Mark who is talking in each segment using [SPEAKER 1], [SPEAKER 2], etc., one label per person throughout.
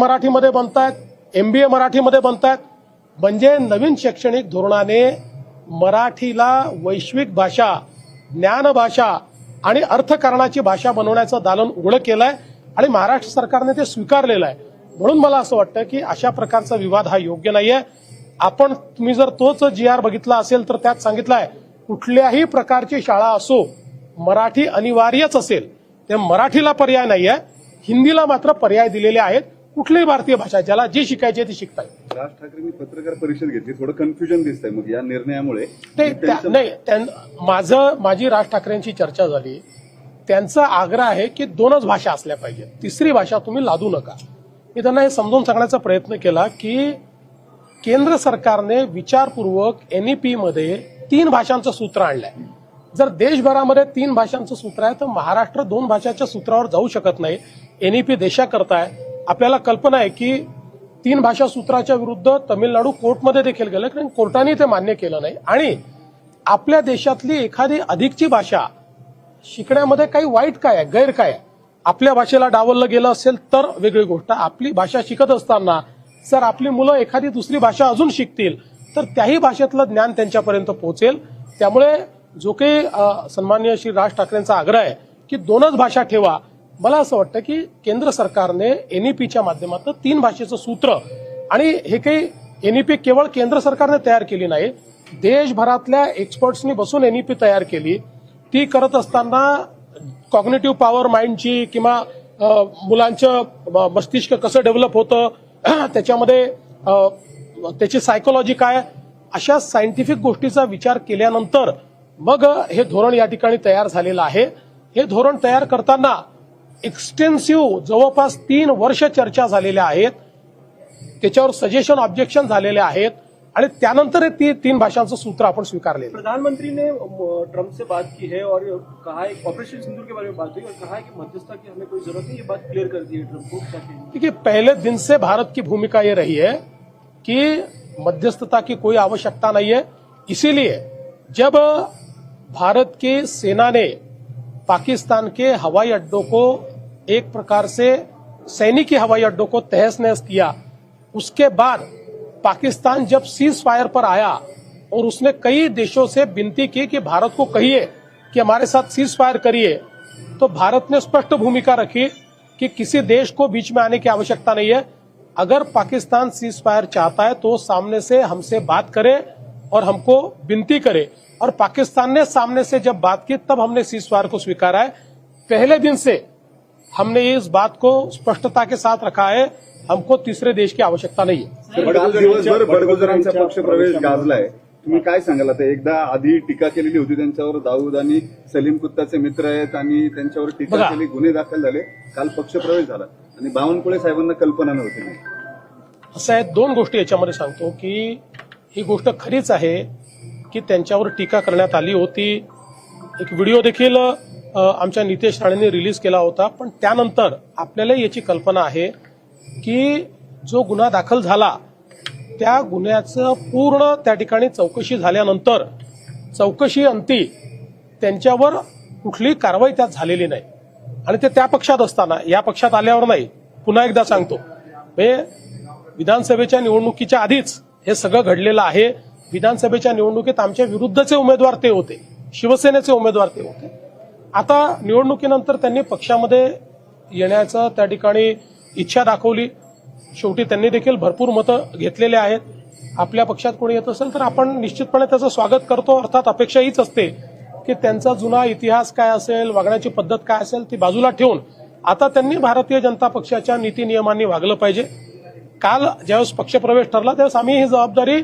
[SPEAKER 1] मराठीमध्ये बनतायत ए मराठीमध्ये बनतायत. म्हणजे नवीन शैक्षणिक धोरणाने मराठीला वैश्विक भाषा ज्ञानभाषा आणि अर्थकारणाची भाषा बनवण्याचं दालन उघडं केलंय आणि महाराष्ट्र सरकारने ते स्वीकारलेलं आहे. म्हणून मला असं वाटतं की अशा प्रकारचा विवाद हा योग्य नाहीये. आपण तुम्ही जर तोच जी आर बघितला असेल तर त्यात सांगितलंय कुठल्याही प्रकारची शाळा असो मराठी अनिवार्यच असेल ते मराठीला पर्याय नाहीये. हिंदीला मात्र पर्याय दिलेले आहेत. कुठलीही भारतीय भाषा ज्याला जी शिकायची आहे ती शिकता येईल
[SPEAKER 2] राज ठाकरेंनी पत्रकार परिषद घेतली थोडं कन्फ्युजन दिसतंय मग या निर्णयामुळे.
[SPEAKER 1] ते त्या- नाही त्यां- माझं माझी राज ठाकरेंची चर्चा झाली. त्यांचा आग्रह आहे की दोनच भाषा असल्या पाहिजेत. तिसरी भाषा तुम्ही लादू नका. मी त्यांना हे समजून सांगण्याचा प्रयत्न केला की केंद्र सरकारने विचारपूर्वक एनईपी मध्ये तीन भाषांचं सूत्र आणलंय. जर देशभरामध्ये तीन भाषांचं सूत्र आहे तर महाराष्ट्र दोन भाषाच्या सूत्रावर जाऊ शकत नाही. एनईपी देशाकरता आहे. आपल्याला कल्पना आहे की तीन भाषा सूत्राच्या विरुद्ध तमिळनाडू कोर्टमध्ये देखील गेलं कारण कोर्टाने ते मान्य केलं नाही. आणि आपल्या देशातली एखादी अधिकची भाषा शिकण्यामध्ये काही वाईट काय आहे गैर काय आहे? आपल्या भाषेला डावललं गेलं असेल तर वेगळी गोष्ट. आपली भाषा शिकत असताना जर आपली मुलं एखादी दुसरी भाषा अजून शिकतील तर त्याही भाषेतलं ज्ञान त्यांच्यापर्यंत पोहोचेल. त्यामुळे जो काही अ, सन्माननीय श्री राज ठाकरेंचा आग्रह आहे की दोनच भाषा ठेवा. मला असं वाटतं की केंद्र सरकारने एनईपीच्या माध्यमातून तीन भाषेचं सूत्र आणि हे काही एनईपी केवळ केंद्र सरकारने तयार केली नाही देशभरातल्या एक्सपर्ट्सनी बसून एनईपी तयार केली. ती करत असताना कॉग्नेटिव्ह पॉवर माइंडची किंवा मुलांचं मस्तिष्क कसं डेव्हलप होतं त्याच्यामध्ये त्याची सायकोलॉजी काय अशा सायंटिफिक गोष्टीचा विचार केल्यानंतर मग हे धोरण या ठिकाणी तयार झालेलं आहे. हे धोरण तयार करताना एक्सटेन्सिव्ह जवळपास तीन वर्ष चर्चा झालेल्या आहेत. त्याच्यावर सजेशन ऑब्जेक्शन झालेले आहेत. आणि त्यानंतर हे ती तीन भाषांचं सूत्र आपण स्वीकारलेलं आहे.
[SPEAKER 3] प्रधानमंत्री ने अ, ट्रंप से बात की है और कहा है ऑपरेशन सिंदूर के बारे में बात हुई और कहा है कि मध्यस्थता की हमें कोई जरूरत नहीं ये बात क्लियर कर दी है ट्रंप को
[SPEAKER 1] देखिए पहले दिन से भारत की भूमिका ये रही है कि मध्यस्थता की कोई आवश्यकता नहीं है। इसीलिए जब भारत की सेना ने पाकिस्तान के हवाई अड्डों को एक प्रकार से सैनिकी हवाई अड्डों को तहस नहस किया। उसके बाद पाकिस्तान जब सीज फायर पर आया और उसने कई देशों से विनती की कि भारत को कहिए कि हमारे साथ सीज फायर करिए तो भारत ने स्पष्ट भूमिका रखी कि किसी देश को बीच में आने की आवश्यकता नहीं है। अगर पाकिस्तान सीज फायर चाहता है तो सामने से हमसे बात करे और हमको विनती करे। और पाकिस्तान ने सामने से जब बात की, तब हमने सीज फायर को स्वीकारा है। पहले दिन से हमने इस बात को स्पष्टता के साथ रखा है हमको तीसरे देश की आवश्यकता नहीं है।
[SPEAKER 2] बडगुजरांचा पक्ष प्रवेश गाजलाय. तुम्ही काय सांगाल आता एकदा आधी टीका केलेली होती त्यांच्यावर दाऊद आणि सलीम कुत्ताचे मित्र आहेत आणि त्यांच्यावर टीका. केली गुन्हे दाखल झाले. काल पक्ष प्रवेश झाला. आणि बावनकुळे साहेबांना कल्पना नव्हती.
[SPEAKER 1] असं आहे दोन गोष्टी याच्यामध्ये सांगतो की ही गोष्ट खरीच आहे की त्यांच्यावर टीका करण्यात आली होती. एक व्हिडिओ देखील आमच्या नितेश राणेंनी रिलीज केला होता. पण त्यानंतर आपल्याला याची कल्पना आहे की जो गुन्हा दाखल झाला त्या गुन्ह्याचं पूर्ण त्या ठिकाणी चौकशी झाल्यानंतर चौकशी अंती त्यांच्यावर कुठली कारवाई त्यात झालेली नाही. आणि ते त्या पक्षात असताना या पक्षात आल्यावर नाही. पुन्हा एकदा सांगतो. हे विधानसभेच्या निवडणुकीच्या आधीच हे सगळं घडलेलं आहे. विधानसभेच्या निवडणुकीत आमच्या विरुद्धचे उमेदवार ते होते. शिवसेनेचे उमेदवार ते होते. आता निवडणुकीनंतर त्यांनी पक्षामध्ये येण्याचं त्या ठिकाणी इच्छा दाखवली. शेवटी त्यांनी देखील भरपूर मतं घेतलेले आहेत. आपल्या पक्षात कोणी येत असेल तर आपण निश्चितपणे त्याचं स्वागत करतो. अर्थात अपेक्षा हीच असते की त्यांचा जुना इतिहास काय असेल वागण्याची पद्धत काय असेल ती बाजूला ठेवून आता त्यांनी भारतीय जनता पक्षाच्या नीती नियमांनी वागलं पाहिजे. काल ज्यावेळेस पक्षप्रवेश ठरला त्यावेळेस आम्ही ही जबाबदारी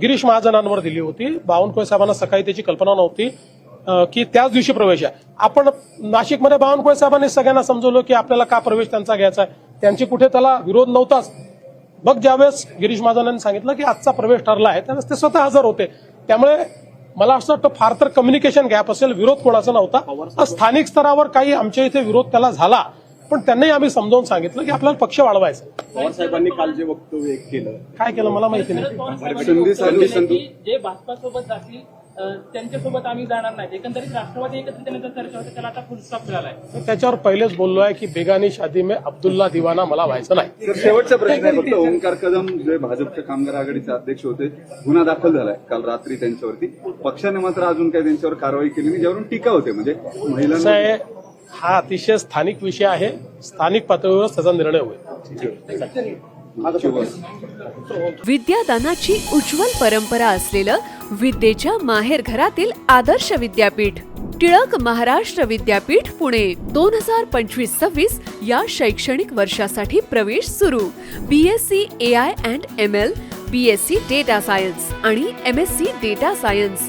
[SPEAKER 1] गिरीश महाजनांवर दिली होती. बावनकुळे साहेबांना सकाळी त्याची कल्पना नव्हती. की त्याच दिवशी प्रवेश आहे. आपण नाशिकमध्ये बावनकुळे साहेबांनी सगळ्यांना समजवलं की आपल्याला का प्रवेश त्यांचा घ्यायचा आहे. त्यांची कुठे त्याला विरोध नव्हताच. मग ज्यावेळेस गिरीश महाजनांनी सांगितलं की आजचा प्रवेश ठरला आहे त्यावेळेस ते स्वतः हजर होते. त्यामुळे मला असं वाटतं फार तर कम्युनिकेशन गॅप असेल विरोध कोणाचा नव्हता. स्थानिक स्तरावर काही आमच्या इथे विरोध त्याला झाला. पण त्यांनाही आम्ही समजावून सांगितलं की आपल्याला पक्ष वाढवायचा. आहे.
[SPEAKER 3] पवार साहेबांनी काल जे वक्तव्य केलं.
[SPEAKER 1] काय केलं मला माहिती नाही.
[SPEAKER 2] संधी
[SPEAKER 4] जे भाजपा सोबत जातील अ, त्यांच्यासोबत आम्ही जाणार नाही. एकंदरीत राष्ट्रवादी चर्चा होते त्याला आता फुल स्टॉप मिळालाय.
[SPEAKER 1] तर त्याच्यावर पहिलेच बोललो आहे की बेगानी शादी में अब्दुल्ला दिवाना मला व्हायचं नाही.
[SPEAKER 2] तर शेवटचा प्रश्न आहे फक्त ओंकार कदम जे भाजपच्या कामगार आघाडीचे अध्यक्ष होते गुन्हा दाखल झालाय काल रात्री त्यांच्यावरती. पक्षाने मात्र अजून काही त्यांच्यावर कारवाई केली नाही ज्यावरून टीका होते म्हणजे
[SPEAKER 1] कसं
[SPEAKER 2] महिलांना
[SPEAKER 1] आहे हा अतिशय स्थानिक विषय आहे. स्थानिक पातळीवरच त्याचा निर्णय होईल.
[SPEAKER 5] विद्यादानाची उज्ज्वल परंपरा असलेलं विद्येच्या माहेरघरातील आदर्श विद्यापीठ टिळक महाराष्ट्र विद्यापीठ पुणे दोन हजार पंचवीस सव्वीस या शैक्षणिक वर्षासाठी प्रवेश सुरू. B S C A I and M L B S C data science आणि M S C data science